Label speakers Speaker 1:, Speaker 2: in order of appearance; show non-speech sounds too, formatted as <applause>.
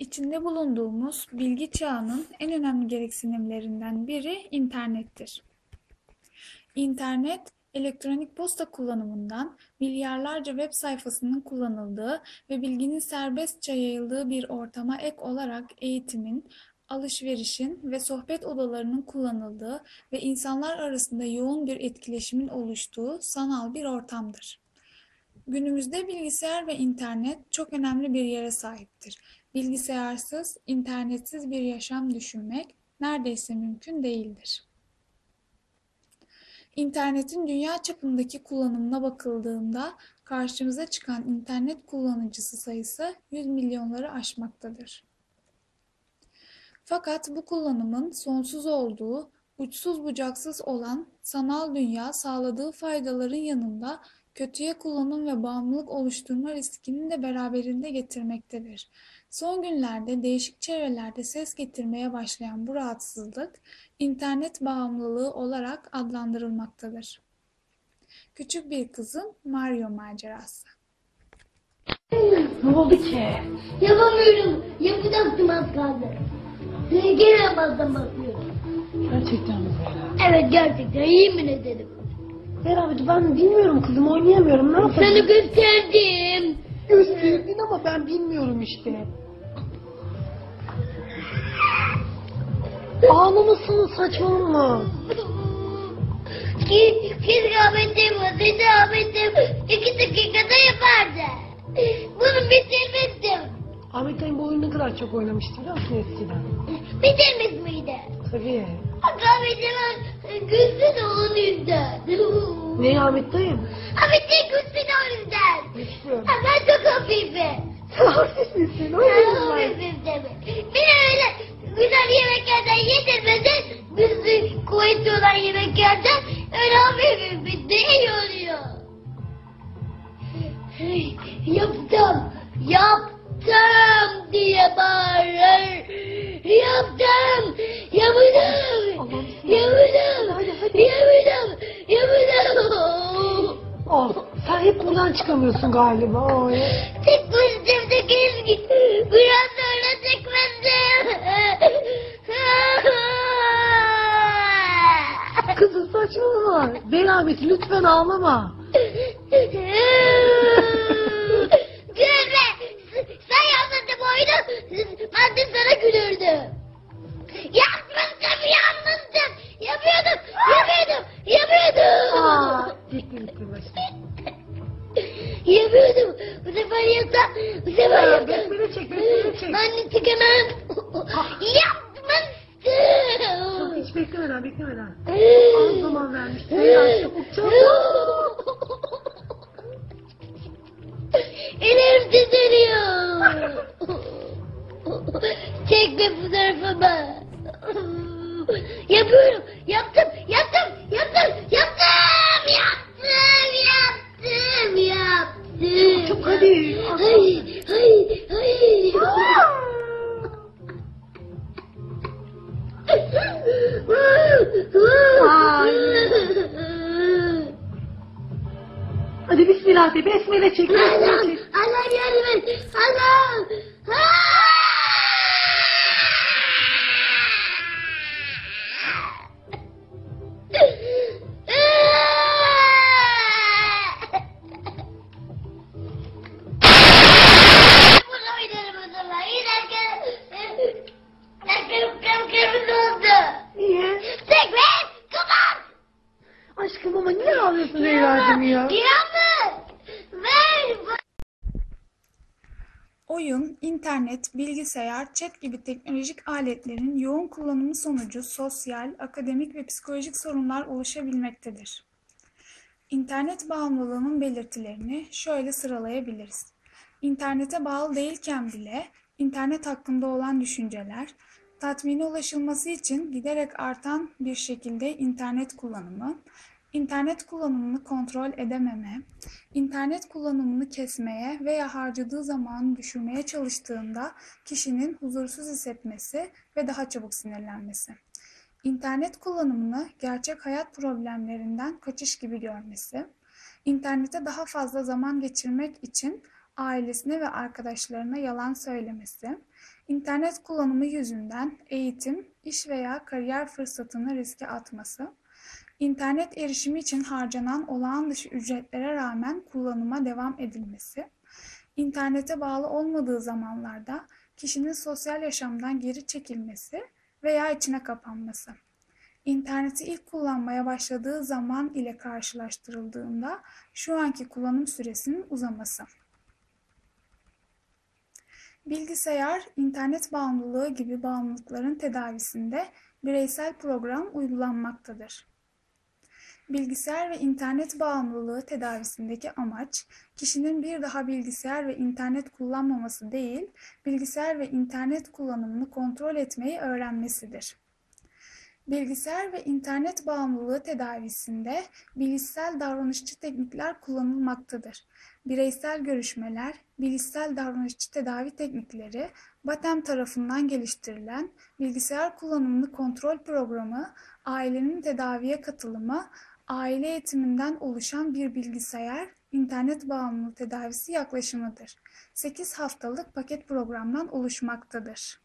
Speaker 1: İçinde bulunduğumuz bilgi çağının en önemli gereksinimlerinden biri internettir. İnternet, elektronik posta kullanımından milyarlarca web sayfasının kullanıldığı ve bilginin serbestçe yayıldığı bir ortama ek olarak eğitimin, alışverişin ve sohbet odalarının kullanıldığı ve insanlar arasında yoğun bir etkileşimin oluştuğu sanal bir ortamdır. Günümüzde bilgisayar ve internet çok önemli bir yere sahiptir. Bilgisayarsız, internetsiz bir yaşam düşünmek neredeyse mümkün değildir. İnternetin dünya çapındaki kullanımına bakıldığında karşımıza çıkan internet kullanıcısı sayısı 100 milyonları aşmaktadır. Fakat bu kullanımın sonsuz olduğu, uçsuz bucaksız olan sanal dünya sağladığı faydaların yanında kötüye kullanım ve bağımlılık oluşturma riskini de beraberinde getirmektedir. Son günlerde değişik çevrelerde ses getirmeye başlayan bu rahatsızlık internet bağımlılığı olarak adlandırılmaktadır. Küçük bir kızın Mario macerası.
Speaker 2: Ne oldu ki?
Speaker 3: Yapamıyorum. Yapacaktım az kaldı. Gene yapamazdan bakıyorum.
Speaker 2: Gerçekten mi böyle?
Speaker 3: Evet gerçekten yemin ederim.
Speaker 2: Beraber ben bilmiyorum kızım oynayamıyorum ne
Speaker 3: Sana
Speaker 2: yapayım?
Speaker 3: gösterdim.
Speaker 2: Gösterdin ama ben bilmiyorum işte. Ağlamasını saçmalama.
Speaker 3: Keşke Ahmet'im olsaydı Ahmet'im iki dakikada yapardı. Bunu bitirmiştim.
Speaker 2: Ahmet Dayım bu oyunu ne kadar çok oynamıştı biliyor musun eskiden?
Speaker 3: Bitirmiş miydi?
Speaker 2: Tabii.
Speaker 3: Bak Ahmet'im gülsün de onun yüzden.
Speaker 2: Ne Ahmet Dayım?
Speaker 3: Ahmet'im gülsün de onun yüzden. Ha, ben çok hafifim.
Speaker 2: Hafif misin? Oynuyorum ben.
Speaker 3: Hafifim demek. Beni öyle güzel yemeklerden yedirmeden bizi kuvvetli olan yemeklerden öyle hafifim bir değil oluyor. Yaptım, yaptım diye bağırır. Yaptım,
Speaker 2: Hadi.
Speaker 3: yaptım, yaptım.
Speaker 2: Oh, sen hep buradan çıkamıyorsun galiba. Oy.
Speaker 3: Tek pozitifte keşke biraz sonra çıkmasın.
Speaker 2: Kızım saçmalama. Beraber lütfen ağlama. <laughs> <laughs>
Speaker 3: Yapıyordum. Bu sefer yaptım. Bu sefer
Speaker 2: Ya,
Speaker 3: yaptım.
Speaker 2: besmele çek, besmele çek.
Speaker 3: Ben de çıkamam. <laughs> Yapmıştım.
Speaker 2: Hiç beklemeden beklemeden. Hadi bismillah de. Besmele çek. Besmele
Speaker 3: Allah'ım,
Speaker 2: çek.
Speaker 3: Allah yardım et. Allah'ım. Bunu
Speaker 2: Leyla'cığım ya?
Speaker 3: Yalnız. Ver.
Speaker 1: Oyun, internet, bilgisayar, chat gibi teknolojik aletlerin yoğun kullanımı sonucu sosyal, akademik ve psikolojik sorunlar oluşabilmektedir. İnternet bağımlılığının belirtilerini şöyle sıralayabiliriz. İnternete bağlı değilken bile internet hakkında olan düşünceler, tatmine ulaşılması için giderek artan bir şekilde internet kullanımı, internet kullanımını kontrol edememe, internet kullanımını kesmeye veya harcadığı zamanı düşürmeye çalıştığında kişinin huzursuz hissetmesi ve daha çabuk sinirlenmesi. İnternet kullanımını gerçek hayat problemlerinden kaçış gibi görmesi, internete daha fazla zaman geçirmek için ailesine ve arkadaşlarına yalan söylemesi, internet kullanımı yüzünden eğitim, iş veya kariyer fırsatını riske atması, internet erişimi için harcanan olağan dışı ücretlere rağmen kullanıma devam edilmesi, internete bağlı olmadığı zamanlarda kişinin sosyal yaşamdan geri çekilmesi veya içine kapanması. İnterneti ilk kullanmaya başladığı zaman ile karşılaştırıldığında şu anki kullanım süresinin uzaması. Bilgisayar, internet bağımlılığı gibi bağımlılıkların tedavisinde bireysel program uygulanmaktadır. Bilgisayar ve internet bağımlılığı tedavisindeki amaç, kişinin bir daha bilgisayar ve internet kullanmaması değil, bilgisayar ve internet kullanımını kontrol etmeyi öğrenmesidir. Bilgisayar ve internet bağımlılığı tedavisinde bilişsel davranışçı teknikler kullanılmaktadır. Bireysel görüşmeler, bilişsel davranışçı tedavi teknikleri, BATEM tarafından geliştirilen bilgisayar kullanımını kontrol programı, ailenin tedaviye katılımı, aile eğitiminden oluşan bir bilgisayar, internet bağımlılığı tedavisi yaklaşımıdır. 8 haftalık paket programdan oluşmaktadır.